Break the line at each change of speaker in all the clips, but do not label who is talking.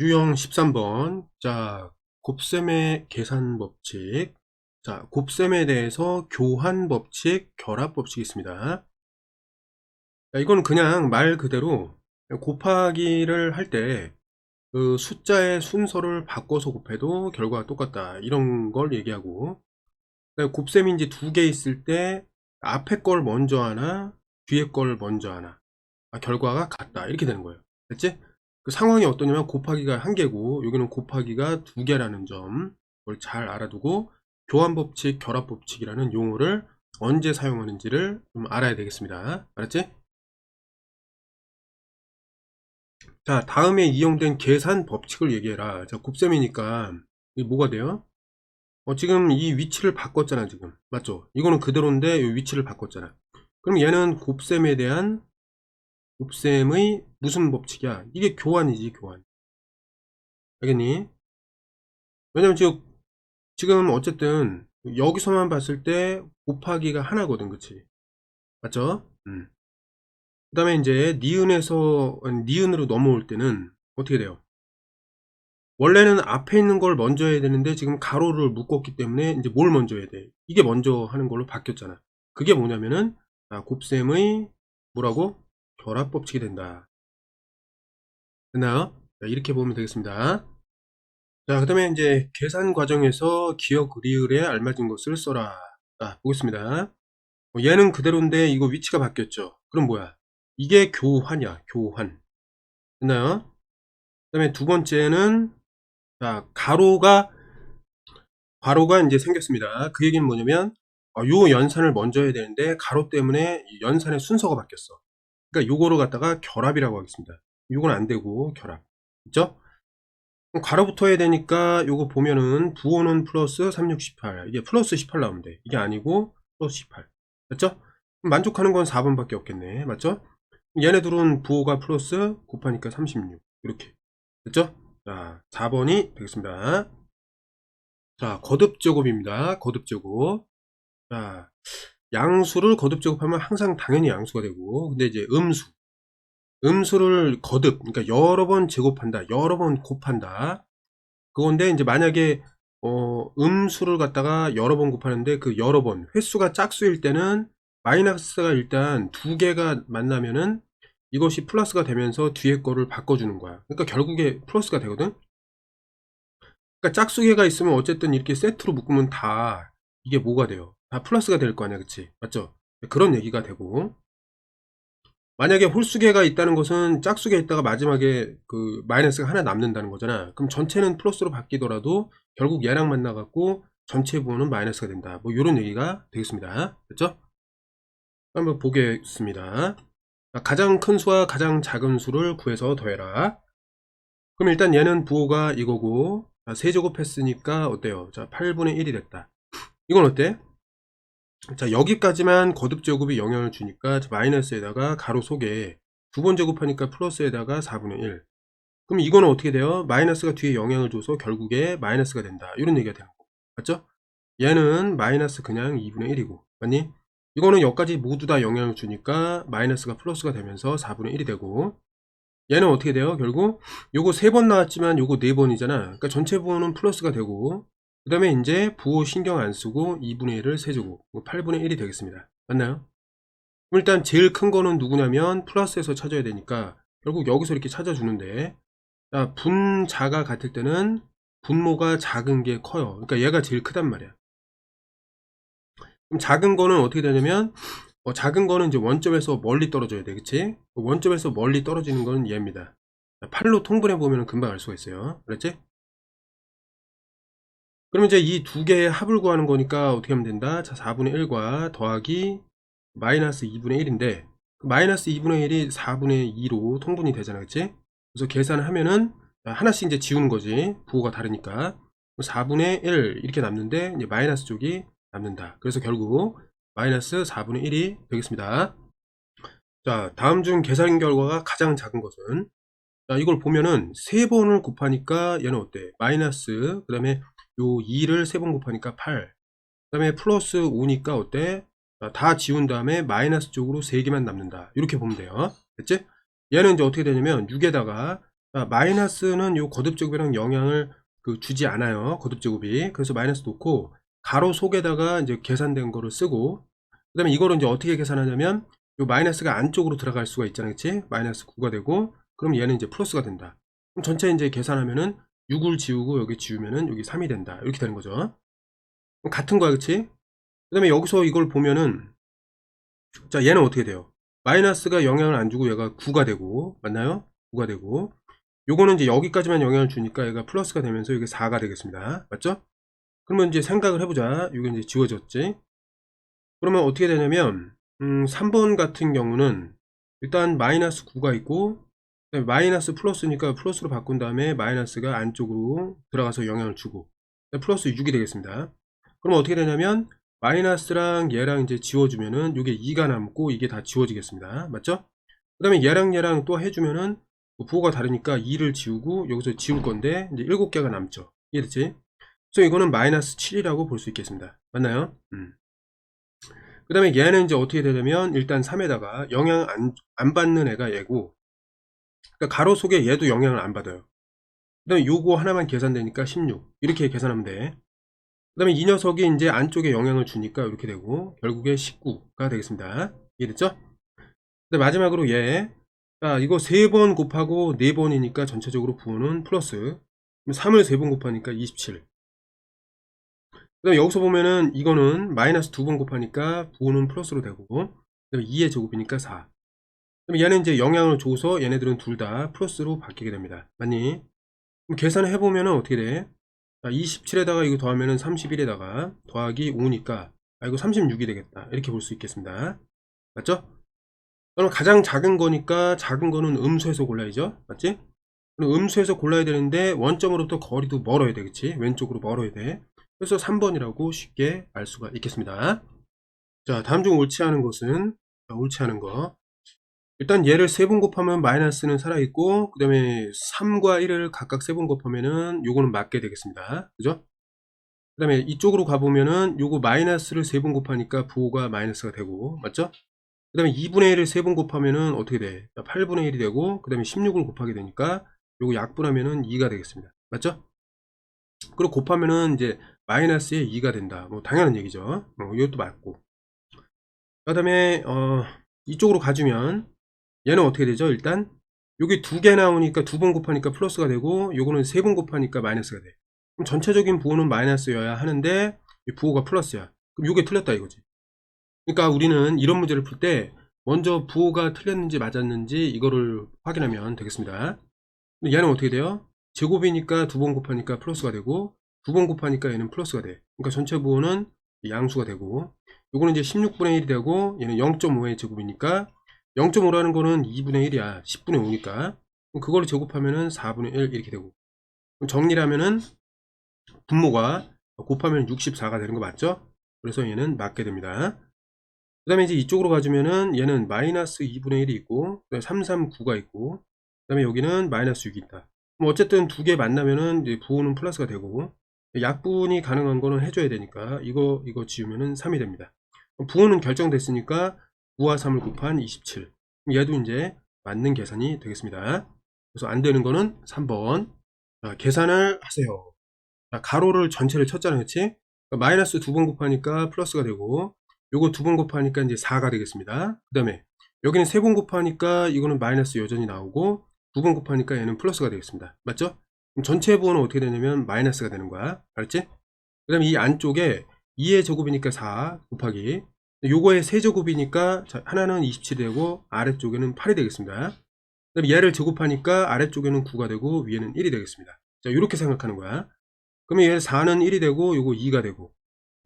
유형 13번. 자, 곱셈의 계산 법칙. 자, 곱셈에 대해서 교환 법칙, 결합 법칙이 있습니다. 자, 이건 그냥 말 그대로 곱하기를 할 때 그 숫자의 순서를 바꿔서 곱해도 결과가 똑같다. 이런 걸 얘기하고 그다음에 곱셈인지 두개 있을 때 앞에 걸 먼저 하나, 뒤에 걸 먼저 하나. 아, 결과가 같다. 이렇게 되는 거예요. 됐지? 그 상황이 어떠냐면 곱하기가 한 개고 여기는 곱하기가 두 개라는 점 그걸 잘 알아두고 교환 법칙, 결합 법칙이라는 용어를 언제 사용하는지를 좀 알아야 되겠습니다. 알았지? 자, 다음에 이용된 계산 법칙을 얘기해라. 자, 곱셈이니까 이게 뭐가 돼요? 어, 지금 이 위치를 바꿨잖아, 지금. 맞죠? 이거는 그대로인데 이 위치를 바꿨잖아. 그럼 얘는 곱셈에 대한 곱셈의 무슨 법칙이야? 이게 교환이지, 교환. 알겠니? 왜냐면 지금, 지금 어쨌든 여기서만 봤을 때 곱하기가 하나거든, 그치? 맞죠? 음. 그 다음에 이제 니은에서, 니은으로 넘어올 때는 어떻게 돼요? 원래는 앞에 있는 걸 먼저 해야 되는데 지금 가로를 묶었기 때문에 이제 뭘 먼저 해야 돼? 이게 먼저 하는 걸로 바뀌었잖아. 그게 뭐냐면은 아, 곱셈의 뭐라고? 결합 법칙이 된다. 됐나요? 자, 이렇게 보면 되겠습니다. 자, 그 다음에 이제 계산 과정에서 기억 리을에 알맞은 것을 써라. 자, 보겠습니다. 어, 얘는 그대로인데 이거 위치가 바뀌었죠. 그럼 뭐야? 이게 교환이야, 교환. 됐나요? 그 다음에 두 번째는 자, 가로가 괄호가 이제 생겼습니다. 그 얘기는 뭐냐면 어, 요 연산을 먼저 해야 되는데 가로 때문에 이 연산의 순서가 바뀌었어. 그러니까 요거를 갖다가 결합이라고 하겠습니다. 요건 안 되고 결합. 있죠? 가로부터 해야 되니까 요거 보면은 부호는 플러스 3618 이게 플러스 18 나오면 돼. 이게 아니고 플러스 18 맞죠? 만족하는 건 4번밖에 없겠네. 맞죠? 얘네들은 부호가 플러스 곱하니까 36 이렇게 됐죠? 자, 4번이 되겠습니다. 자, 거듭 제곱입니다. 거듭 제곱. 자, 양수를 거듭 제곱하면 항상 당연히 양수가 되고, 근데 이제 음수. 음수를 거듭, 그러니까 여러 번 제곱한다, 여러 번 곱한다. 그건데 이제 만약에 어, 음수를 갖다가 여러 번 곱하는데 그 여러 번 횟수가 짝수일 때는 마이너스가 일단 두 개가 만나면은 이것이 플러스가 되면서 뒤에 거를 바꿔주는 거야. 그러니까 결국에 플러스가 되거든? 그러니까 짝수개가 있으면 어쨌든 이렇게 세트로 묶으면 다 이게 뭐가 돼요? 다 플러스가 될 거 아니야, 그치? 맞죠? 그런 얘기가 되고. 만약에 홀수개가 있다는 것은 짝수개 있다가 마지막에 그 마이너스가 하나 남는다는 거잖아. 그럼 전체는 플러스로 바뀌더라도 결국 얘랑 만나 갖고 전체 부호는 마이너스가 된다. 뭐 이런 얘기가 되겠습니다. 됐죠? 한번 보겠습니다. 가장 큰 수와 가장 작은 수를 구해서 더해라. 그럼 일단 얘는 부호가 이거고 자, 세제곱 했으니까 어때요? 자 8분의 1이 됐다. 이건 어때? 자 여기까지만 거듭 제곱이 영향을 주니까 마이너스에다가 가로 속에 두 번 제곱하니까 플러스에다가 4분의 1 그럼 이거는 어떻게 돼요? 마이너스가 뒤에 영향을 줘서 결국에 마이너스가 된다 이런 얘기가 되는 거 맞죠? 얘는 마이너스 그냥 2분의 1이고 맞니? 이거는 여기까지 모두 다 영향을 주니까 마이너스가 플러스가 되면서 4분의 1이 되고 얘는 어떻게 돼요? 결국 요거 3번 나왔지만 요거 4번이잖아 그러니까 전체 부호는 플러스가 되고 그 다음에 이제 부호 신경 안 쓰고 2분의 1을 세주고 8분의 1이 되겠습니다. 맞나요? 일단 제일 큰 거는 누구냐면 플러스에서 찾아야 되니까 결국 여기서 이렇게 찾아주는데 자, 분자가 같을 때는 분모가 작은 게 커요. 그러니까 얘가 제일 크단 말이야. 그럼 작은 거는 어떻게 되냐면 어, 작은 거는 이제 원점에서 멀리 떨어져야 돼 그치? 원점에서 멀리 떨어지는 건 얘입니다. 8로 통분해 보면 금방 알 수가 있어요. 그랬지 그럼 이제 이 두 개의 합을 구하는 거니까 어떻게 하면 된다 자 4분의 1과 더하기 마이너스 2분의 1인데 마이너스 2분의 1이 4분의 2로 통분이 되잖아 그치 그래서 계산을 하면은 하나씩 이제 지우는 거지 부호가 다르니까 4분의 1 이렇게 남는데 이제 마이너스 쪽이 남는다. 그래서 결국 마이너스 4분의 1이 되겠습니다. 자, 다음 중 계산 결과가 가장 작은 것은 자, 이걸 보면은 3번을 곱하니까 얘는 어때? 마이너스 그 다음에 요 2를 3번 곱하니까 8 그 다음에 플러스 5니까 어때? 자, 다 지운 다음에 마이너스 쪽으로 3개만 남는다. 이렇게 보면 돼요. 됐지? 얘는 이제 어떻게 되냐면 6에다가 자, 마이너스는 요 거듭제곱이랑 영향을 그 주지 않아요. 거듭제곱이. 그래서 마이너스 놓고 가로 속에다가 이제 계산된 거를 쓰고 그 다음에 이거를 이제 어떻게 계산하냐면 요 마이너스가 안쪽으로 들어갈 수가 있잖아요. 그치? 마이너스 9가 되고 그럼 얘는 이제 플러스가 된다. 그럼 전체 이제 계산하면은 6을 지우고 여기 지우면은 여기 3이 된다. 이렇게 되는 거죠. 같은 거야. 그치? 그 다음에 여기서 이걸 보면은 자 얘는 어떻게 돼요? 마이너스가 영향을 안 주고 얘가 9가 되고 맞나요? 9가 되고 요거는 이제 여기까지만 영향을 주니까 얘가 플러스가 되면서 이게 4가 되겠습니다. 맞죠? 그러면 이제 생각을 해보자. 이게 이제 지워졌지? 그러면 어떻게 되냐면 음, 3번 같은 경우는 일단 마이너스 9가 있고 마이너스 플러스니까 플러스로 바꾼 다음에 마이너스가 안쪽으로 들어가서 영향을 주고 플러스 6이 되겠습니다. 그럼 어떻게 되냐면 마이너스랑 얘랑 이제 지워주면은 이게 2가 남고 이게 다 지워지겠습니다. 맞죠? 그 다음에 얘랑 얘랑 또 해주면은 뭐 부호가 다르니까 2를 지우고 여기서 지울 건데 이제 7개가 남죠. 이해됐지? 그래서 이거는 마이너스 7이라고 볼 수 있겠습니다. 맞나요? 음. 그 다음에 얘는 이제 어떻게 되냐면 일단 3에다가 영향 안, 안 받는 애가 얘고 그러니까 가로 속에 얘도 영향을 안 받아요. 그 다음에 요거 하나만 계산되니까 16 이렇게 계산하면 돼. 그 다음에 이 녀석이 이제 안쪽에 영향을 주니까 이렇게 되고 결국에 19가 되겠습니다. 이해됐죠? 근데 마지막으로 얘 자, 이거 3번 곱하고 4번이니까 전체적으로 부호는 플러스. 그럼 3을 3번 곱하니까 27. 그 다음에 여기서 보면은 이거는 마이너스 2번 곱하니까 부호는 플러스로 되고, 그 다음에 2의 제곱이니까 4. 그럼 얘는 이제 영향을 줘서 얘네들은 둘 다 플러스로 바뀌게 됩니다. 맞니? 그럼 계산을 해보면은 어떻게 돼? 자, 27에다가 이거 더하면 은 31에다가 더하기 5니까, 아, 이거 36이 되겠다. 이렇게 볼 수 있겠습니다. 맞죠? 그럼 가장 작은 거니까 작은 거는 음수에서 골라야죠. 맞지? 그럼 음수에서 골라야 되는데 원점으로부터 거리도 멀어야 돼. 그치? 왼쪽으로 멀어야 돼. 그래서 3번이라고 쉽게 알 수가 있겠습니다. 자, 다음 중 옳지 않은 것은 자, 옳지 않은 거. 일단 얘를 3번 곱하면 마이너스는 살아있고 그 다음에 3과 1을 각각 3번 곱하면은 요거는 맞게 되겠습니다. 그죠? 그 다음에 이쪽으로 가보면은 요거 마이너스를 3번 곱하니까 부호가 마이너스가 되고 맞죠? 그 다음에 2분의 1을 3번 곱하면은 어떻게 돼? 8분의 1이 되고 그 다음에 16을 곱하게 되니까 요거 약분하면은 2가 되겠습니다. 맞죠? 그리고 곱하면은 이제 마이너스에 2가 된다. 뭐 당연한 얘기죠. 어, 이것도 맞고. 그 다음에 어, 이쪽으로 가주면 얘는 어떻게 되죠? 일단 여기 두 개 나오니까 두 번 곱하니까 플러스가 되고 요거는 세 번 곱하니까 마이너스가 돼. 그럼 전체적인 부호는 마이너스여야 하는데 이 부호가 플러스야. 그럼 요게 틀렸다 이거지. 그러니까 우리는 이런 문제를 풀 때 먼저 부호가 틀렸는지 맞았는지 이거를 확인하면 되겠습니다. 근데 얘는 어떻게 돼요? 제곱이니까 두 번 곱하니까 플러스가 되고 두 번 곱하니까 얘는 플러스가 돼. 그러니까 전체 부호는 양수가 되고 요거는 이제 16분의 1이 되고 얘는 0.5의 제곱이니까 0.5라는 거는 2분의 1이야. 10분의 5니까. 그럼 그걸 제곱하면은 4분의 1 이렇게 되고. 정리를 하면은 분모가 곱하면 64가 되는 거 맞죠? 그래서 얘는 맞게 됩니다. 그 다음에 이제 이쪽으로 가주면은 얘는 마이너스 2분의 1이 있고, 339가 있고, 그 다음에 여기는 마이너스 6이 있다. 그럼 어쨌든 두 개 만나면은 이제 부호는 플러스가 되고, 약분이 가능한 거는 해줘야 되니까, 이거, 이거 지우면은 3이 됩니다. 부호는 결정됐으니까, 9와 3을 곱한 27. 얘도 이제 맞는 계산이 되겠습니다. 그래서 안 되는 거는 3번. 자, 계산을 하세요. 자, 가로를 전체를 쳤잖아요. 그치? 그러니까 마이너스 두 번 곱하니까 플러스가 되고, 요거 두 번 곱하니까 이제 4가 되겠습니다. 그 다음에 여기는 세 번 곱하니까 이거는 마이너스 여전히 나오고, 두 번 곱하니까 얘는 플러스가 되겠습니다. 맞죠? 전체 부호는 어떻게 되냐면 마이너스가 되는 거야. 알았지? 그 다음에 이 안쪽에 2의 제곱이니까 4 곱하기 요거의 세제곱이니까 하나는 27이 되고 아래쪽에는 8이 되겠습니다. 그다음에 얘를 제곱하니까 아래쪽에는 9가 되고 위에는 1이 되겠습니다. 자, 이렇게 생각하는 거야. 그러면 얘 4는 1이 되고 요거 2가 되고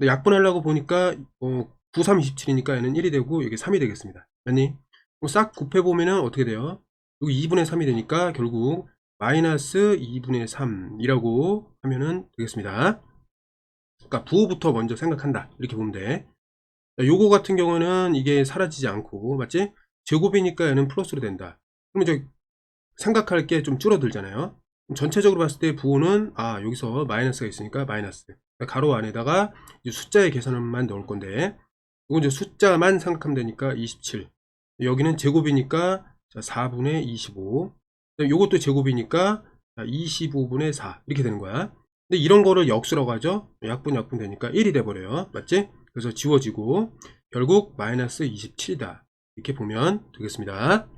약분하려고 보니까 어, 9, 3, 27이니까 얘는 1이 되고 이게 3이 되겠습니다. 맞니? 싹 곱해보면은 어떻게 돼요? 여기 2분의 3이 되니까 결국 마이너스 2분의 3이라고 하면은 되겠습니다. 그러니까 부호부터 먼저 생각한다. 이렇게 보면 돼. 요거 같은 경우는 이게 사라지지 않고 맞지? 제곱이니까 얘는 플러스로 된다. 그럼 이제 생각할 게 좀 줄어들잖아요. 전체적으로 봤을 때 부호는 아 여기서 마이너스가 있으니까 마이너스 그러니까 가로 안에다가 숫자의 계산만 넣을 건데 이건 이제 숫자만 생각하면 되니까 27 여기는 제곱이니까 4분의 25 요것도 제곱이니까 25분의 4 이렇게 되는 거야. 근데 이런 거를 역수라고 하죠. 약분 약분 되니까 1이 돼버려요. 맞지? 그래서 지워지고 결국 마이너스 27이다. 이렇게 보면 되겠습니다.